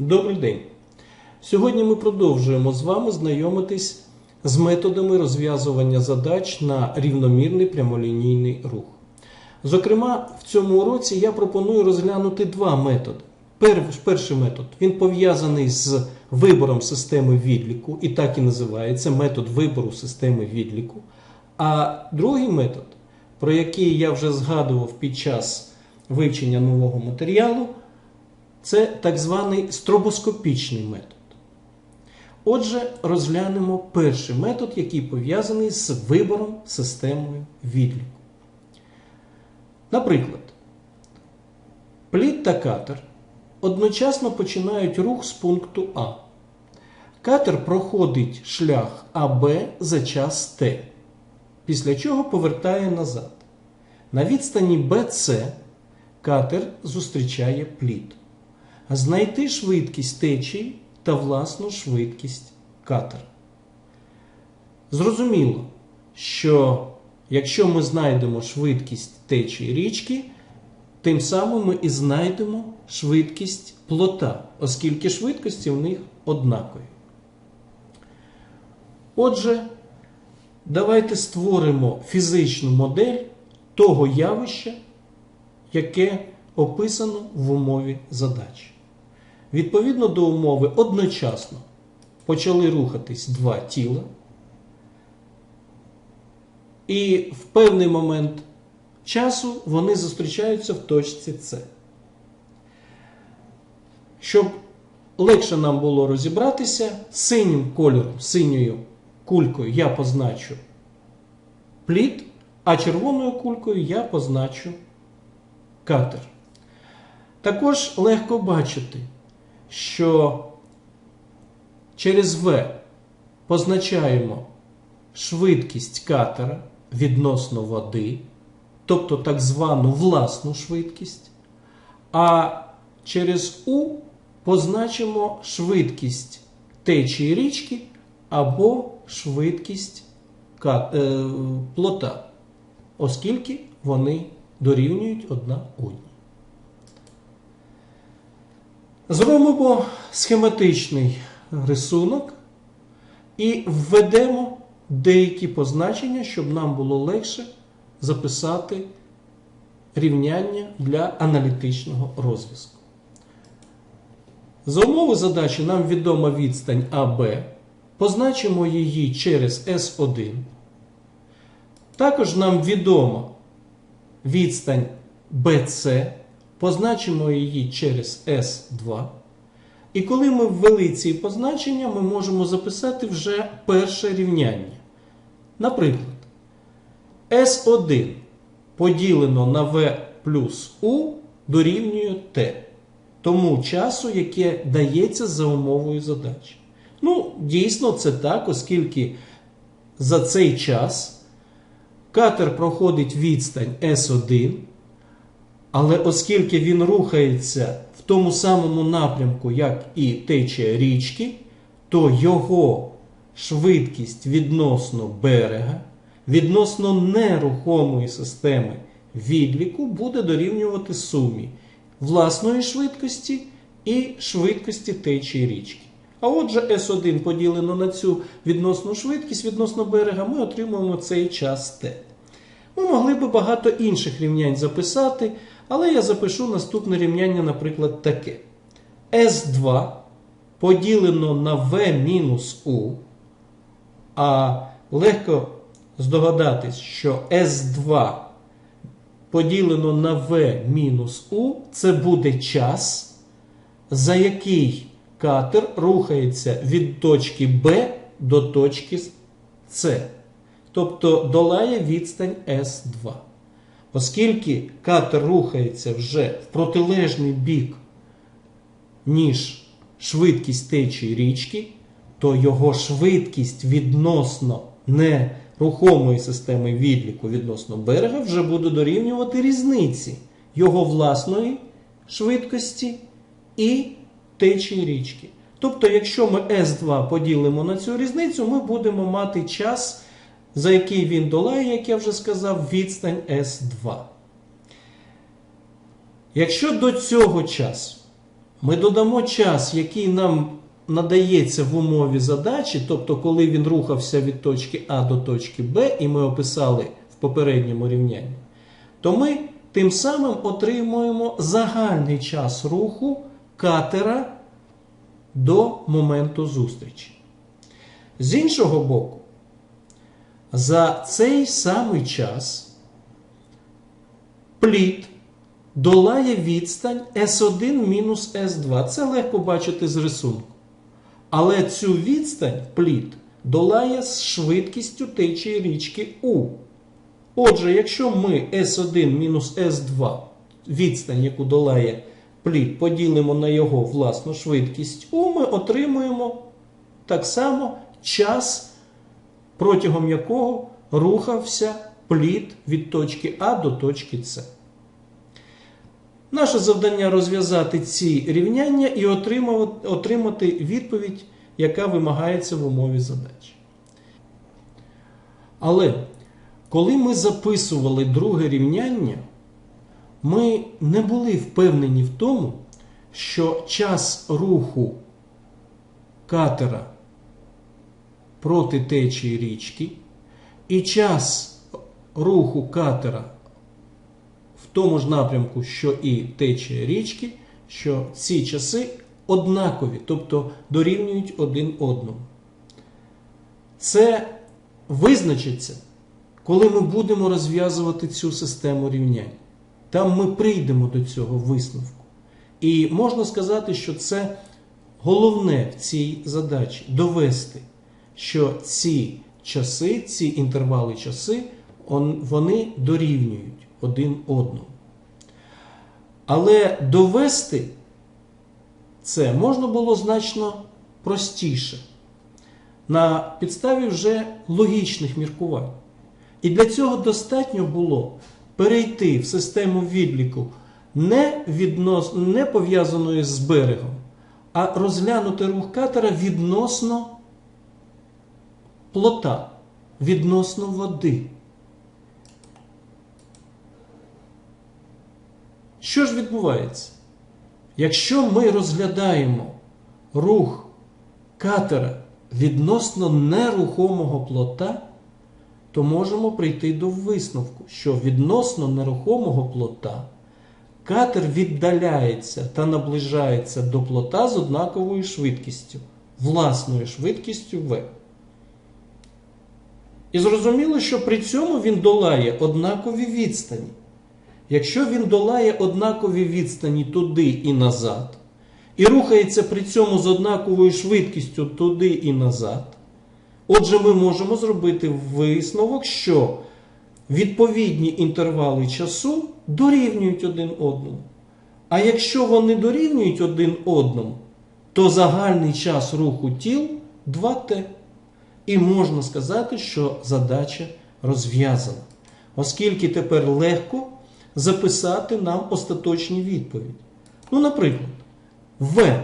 Добрий день! Сьогодні ми продовжуємо з вами знайомитись з методами розв'язування задач на рівномірний прямолінійний рух. Зокрема, в цьому уроці я пропоную розглянути два методи. Перший метод він пов'язаний з вибором системи відліку, і так і називається метод вибору системи відліку. А другий метод, про який я вже згадував під час вивчення нового матеріалу, це так званий стробоскопічний метод. Отже, розглянемо перший метод, який пов'язаний з вибором системою відліку. Наприклад, плід та катер одночасно починають рух з пункту А. Катер проходить шлях АБ за час Т, після чого повертає назад. На відстані BC катер зустрічає плід. Знайти швидкість течії та власну швидкість катера. Зрозуміло, що якщо ми знайдемо швидкість течії річки, тим самим ми і знайдемо швидкість плота, оскільки швидкості в них однакові. Отже, давайте створимо фізичну модель того явища, яке описано в умові задачі. Відповідно до умови, одночасно почали рухатись два тіла, і в певний момент часу вони зустрічаються в точці С. Щоб легше нам було розібратися, синім кольором, синьою кулькою я позначу плід, а червоною кулькою я позначу катер. Також легко бачити, що через В позначаємо швидкість катера відносно води, тобто так звану власну швидкість, а через У позначимо швидкість течії річки або швидкість е, плота, оскільки вони дорівнюють одна одній. Зробимо схематичний рисунок і введемо деякі позначення, щоб нам було легше записати рівняння для аналітичного розв'язку. За умови задачі нам відома відстань АБ. Позначимо її через S1. Також нам відома відстань BC. Позначимо її через S2. І коли ми ввели ці позначення, ми можемо записати вже перше рівняння. Наприклад, S1 поділено на V плюс U дорівнює T. Тому часу, яке дається за умовою задачі. Ну, дійсно, це так, оскільки за цей час катер проходить відстань S1. Але оскільки він рухається в тому самому напрямку, як і течія річки, то його швидкість відносно берега, відносно нерухомої системи відліку буде дорівнювати сумі власної швидкості і швидкості течії річки. А отже, S1 поділено на цю відносну швидкість відносно берега, ми отримуємо цей час Т. Ми могли би багато інших рівнянь записати, але я запишу наступне рівняння, наприклад, таке. S2 поділено на V мінус U, а легко здогадатись, що S2 поділено на V мінус U це буде час, за який катер рухається від точки B до точки С. Тобто долає відстань S2. Оскільки катер рухається вже в протилежний бік, ніж швидкість течії річки, то його швидкість відносно нерухомої системи відліку відносно берега вже буде дорівнювати різниці його власної швидкості і течії річки. Тобто, якщо ми S2 поділимо на цю різницю, ми будемо мати час, за який він долає, як я вже сказав, відстань S2. Якщо до цього часу Ми додамо час, який нам надається в умові задачі, тобто коли він рухався від точки А до точки Б, і ми описали в попередньому рівнянні, то ми тим самим отримуємо загальний час руху катера до моменту зустрічі. З іншого боку, за цей самий час плід долає відстань S1 мінус S2. Це легко бачити з рисунку. Але цю відстань плід долає з швидкістю течії річки У. Отже, якщо ми S1 мінус S2, відстань, яку долає плід, поділимо на його власну швидкість У, ми отримуємо так само час, протягом якого рухався плід від точки А до точки С. Наше завдання розв'язати ці рівняння і отримати, відповідь, яка вимагається в умові задачі. Але коли ми записували друге рівняння, ми не були впевнені в тому, що час руху катера проти течії річки і час руху катера в тому ж напрямку, що і течія річки, що ці часи однакові, тобто дорівнюють один одному. Це визначиться, коли ми будемо розв'язувати цю систему рівнянь. Там ми прийдемо до цього висновку. І можна сказати, що це головне в цій задачі довести, що ці часи, ці інтервали часи, вони дорівнюють один одному. Але довести це можна було значно простіше на підставі вже логічних міркувань. І для цього достатньо було перейти в систему відліку не, віднос... не пов'язаною з берегом, а розглянути рух катера відносно плота, відносно води. Що ж відбувається? Якщо ми розглядаємо рух катера відносно нерухомого плота, то можемо прийти до висновку, що відносно нерухомого плота катер віддаляється та наближається до плота з однаковою швидкістю, власною швидкістю V. І зрозуміло, що при цьому він долає однакові відстані. Якщо він долає однакові відстані туди і назад, і рухається при цьому з однаковою швидкістю туди і назад, отже, ми можемо зробити висновок, що відповідні інтервали часу дорівнюють один одному. А якщо вони дорівнюють один одному, то загальний час руху тіл 2Т. І можна сказати, що задача розв'язана. Оскільки тепер легко записати нам остаточні відповіді. Ну, наприклад, В.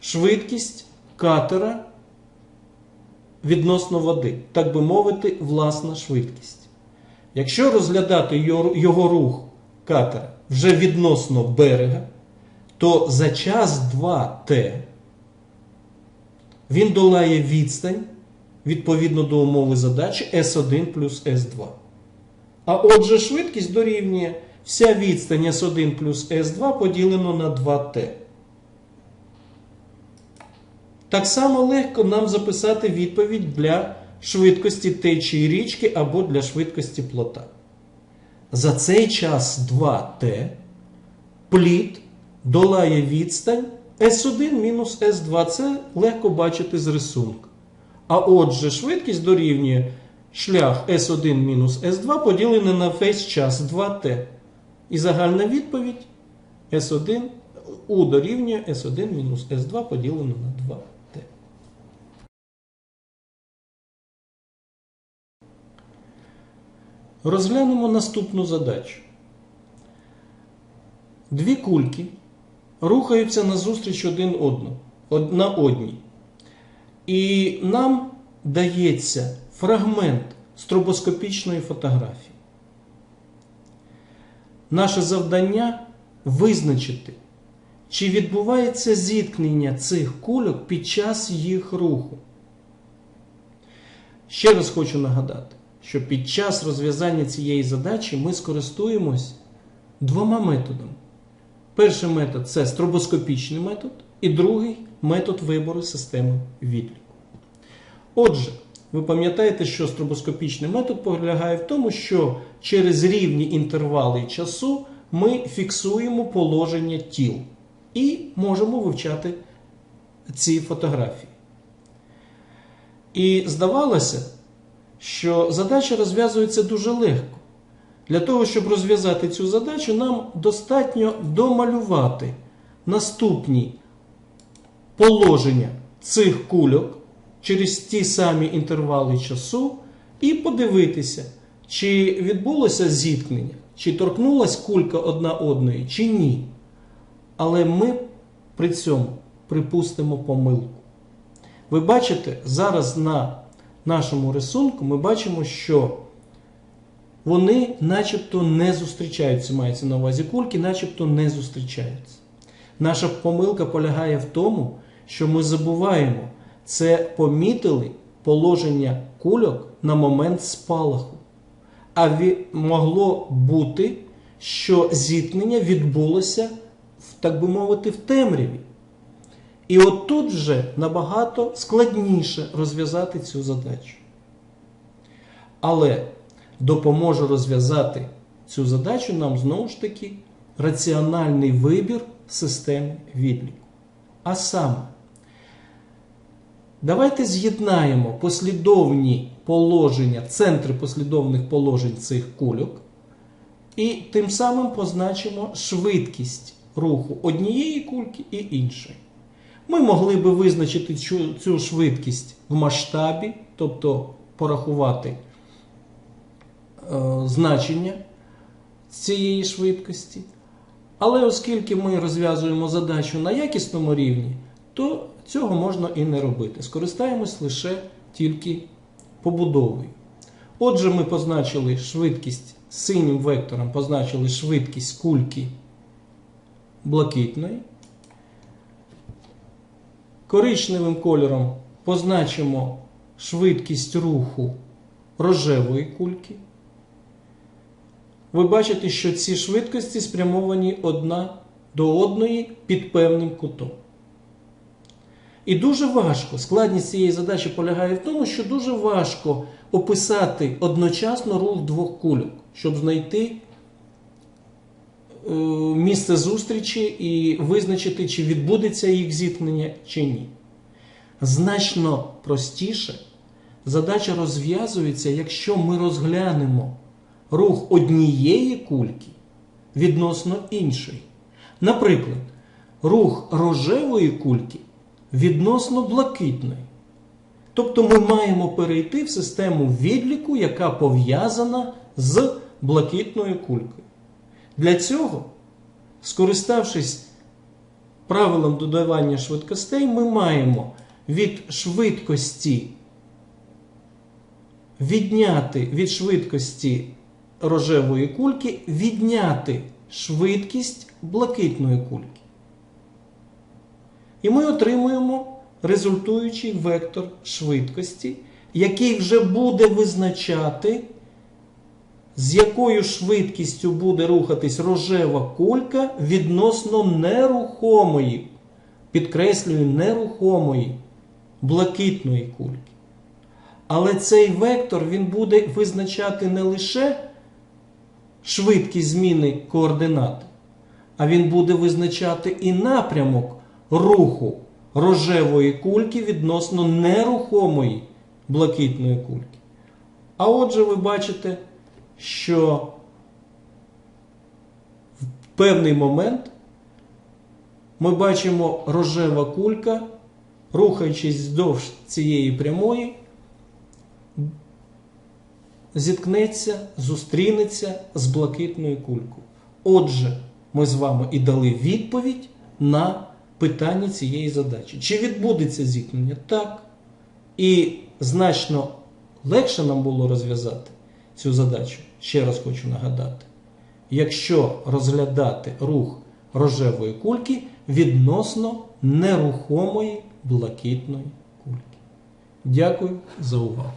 Швидкість катера відносно води, так би мовити, власна швидкість. Якщо розглядати його рух катера вже відносно берега, то за час 2Т він долає відстань відповідно до умови задачі S1 плюс S2. А отже, швидкість дорівнює вся відстань S1 плюс S2 поділено на 2T. Так само легко нам записати відповідь для швидкості течії річки або для швидкості плота. За цей час 2T плід долає відстань S1 мінус S2. Це легко бачити з рисунку. А отже, швидкість дорівнює шлях S1 мінус S2 поділений на весь час 2T. І загальна відповідь S1 U дорівнює S1 мінус S2 поділено на 2T. Розглянемо наступну задачу. Дві кульки рухаються назустріч один одному, на одній. І нам дається фрагмент стробоскопічної фотографії. Наше завдання визначити, чи відбувається зіткнення цих кульок під час їх руху. Ще раз хочу нагадати, що під час розв'язання цієї задачі ми скористуємось двома методами. Перший метод це стробоскопічний метод, і другий метод вибору системи відліку. Отже, ви пам'ятаєте, що стробоскопічний метод полягає в тому, що через рівні інтервали часу ми фіксуємо положення тіл і можемо вивчати ці фотографії. І здавалося, що задача розв'язується дуже легко. Для того, щоб розв'язати цю задачу, нам достатньо домалювати наступні положення цих кульок через ті самі інтервали часу і подивитися, чи відбулося зіткнення, чи торкнулась кулька одна одної, чи ні. Але ми при цьому припустимо помилку. Ви бачите, зараз на нашому рисунку ми бачимо, що вони начебто не зустрічаються, мається на увазі кульки, начебто не зустрічаються. Наша помилка полягає в тому, що ми забуваємо, це помітили положення кульок на момент спалаху. А могло бути, що зіткнення відбулося, так би мовити, в темряві. І от тут вже набагато складніше розв'язати цю задачу. Але допоможе розв'язати цю задачу нам знову ж таки раціональний вибір системи відліку. А саме, давайте з'єднаємо послідовні положення, центри послідовних положень цих кульок, і тим самим позначимо швидкість руху однієї кульки і іншої. Ми могли би визначити цю, швидкість в масштабі, тобто порахувати значення цієї швидкості. Але оскільки ми розв'язуємо задачу на якісному рівні, то цього можна і не робити. Скористаємось лише тільки побудовою. Отже, ми позначили швидкість синім вектором, позначили швидкість кульки блакитної. Коричневим кольором позначимо швидкість руху рожевої кульки. Ви бачите, що ці швидкості спрямовані одна до одної під певним кутом. І дуже важко, складність цієї задачі полягає в тому, що дуже важко описати одночасно рух двох кульок, щоб знайти е, місце зустрічі і визначити, чи відбудеться їх зіткнення, чи ні. Значно простіше задача розв'язується, якщо ми розглянемо рух однієї кульки відносно іншої. Наприклад, рух рожевої кульки відносно блакитної. Тобто ми маємо перейти в систему відліку, яка пов'язана з блакитною кулькою. Для цього, скориставшись правилом додавання швидкостей, ми маємо від швидкості відняти від швидкості рожевої кульки, відняти швидкість блакитної кульки. І ми отримуємо результуючий вектор швидкості, який вже буде визначати, з якою швидкістю буде рухатись рожева кулька відносно нерухомої, підкреслюю, нерухомої блакитної кульки. Але цей вектор він буде визначати не лише швидкість зміни координат, а він буде визначати і напрямок руху рожевої кульки відносно нерухомої блакитної кульки. А отже, ви бачите, що в певний момент ми бачимо рожева кулька, рухаючись вздовж цієї прямої, зіткнеться, зустрінеться з блакитною кулькою. Отже, ми з вами і дали відповідь на питання цієї задачі. Чи відбудеться зіткнення? Так. І значно легше нам було розв'язати цю задачу, ще раз хочу нагадати, якщо розглядати рух рожевої кульки відносно нерухомої блакитної кульки. Дякую за увагу.